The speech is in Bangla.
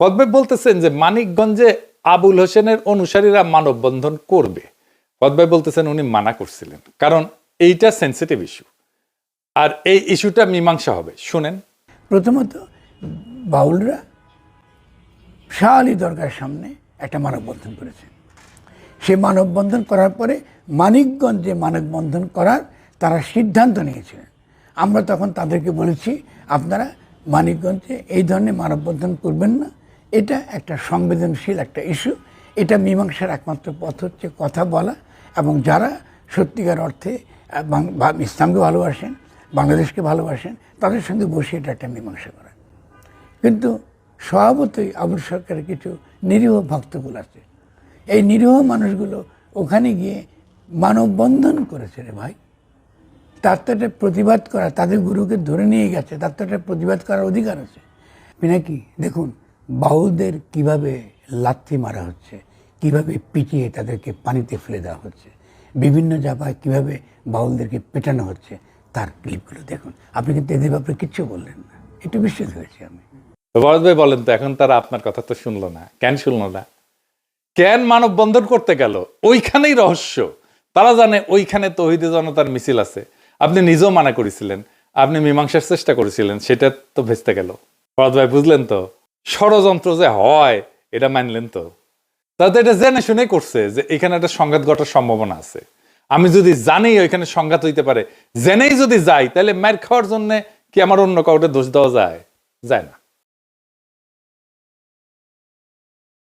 পদ্মে বলতেছেন যে মানিকগঞ্জে আবুল হোসেনের অনুসারীরা মানববন্ধন করবে। পদ্মে বলতেছেন উনি মানা করছিলেন। কারণ এইটা সেন্সিটিভ ইস্যু আর এই ইস্যুটা মীমাংসা হবে। শুনেন। প্রথমত, বাউলরা শাহ আলী দরগার সামনে একটা মানববন্ধন করেছে। সে মানববন্ধন করার পরে মানিকগঞ্জে মানববন্ধন করার তারা সিদ্ধান্ত নিয়েছিলেন। আমরা তখন তাদেরকে বলেছি, আপনারা মানিকগঞ্জে এই ধরনের মানববন্ধন করবেন না। এটা একটা সংবেদনশীল একটা ইস্যু এটা মীমাংসার একমাত্র পথ হচ্ছে কথা বলা এবং যারা সত্যিকার অর্থে ইসলামকে ভালোবাসেন, বাংলাদেশকে ভালোবাসেন, তাদের সঙ্গে বসে এটা একটা মীমাংসা করা। কিন্তু স্বভাবতই আবুল সরকারের কিছু নিরীহ ভক্তগুলো আছে। এই নিরীহ মানুষগুলো ওখানে গিয়ে মানববন্ধন করেছে রে ভাই। তার তো একটা প্রতিবাদ করা, তাদের গুরুকে ধরে নিয়ে গেছে, তার তো একটা প্রতিবাদ করার অধিকার আছে। পিনাকি দেখুন বাউলদের কীভাবে লাথি মারা হচ্ছে, কীভাবে পিটিয়ে তাদেরকে পানিতে ফেলে দেওয়া হচ্ছে, বিভিন্ন জায়গায় কীভাবে বাউলদেরকে পেটানো হচ্ছে, তার ক্লিপগুলো দেখুন। আপনি কিন্তু এদের ব্যাপারে কিচ্ছু বললেন না। একটু বিস্মিত হয়েছি আমি। ভরত ভাই বলেন তো, এখন তারা আপনার কথা তো শুনলো না। কেন শুনলো না? কেন মানববন্ধন করতে গেল? ওইখানেই রহস্য। তারা জানে ওইখানে তহিদে জনতার মিছিল আছে। আপনি নিজেও মানা করেছিলেন। আপনি মীমাংসার চেষ্টা করেছিলেন। সেটা তো ভেস্তে গেল। ভরত ভাই, বুঝলেন তো? ষড়যন্ত্র যে হয়, এটা মানলেন তো। তাহলে এটা জেনে শুনে করছে যে এখানে একটা সংঘাত ঘটার সম্ভাবনা আছে। আমি যদি জানি ওইখানে সংঘাত হইতে পারে, জেনেই যদি যাই, তাহলে মার খাওয়ার জন্য কি আমার অন্য কাউকে দোষ দেওয়া যায়? যায় না।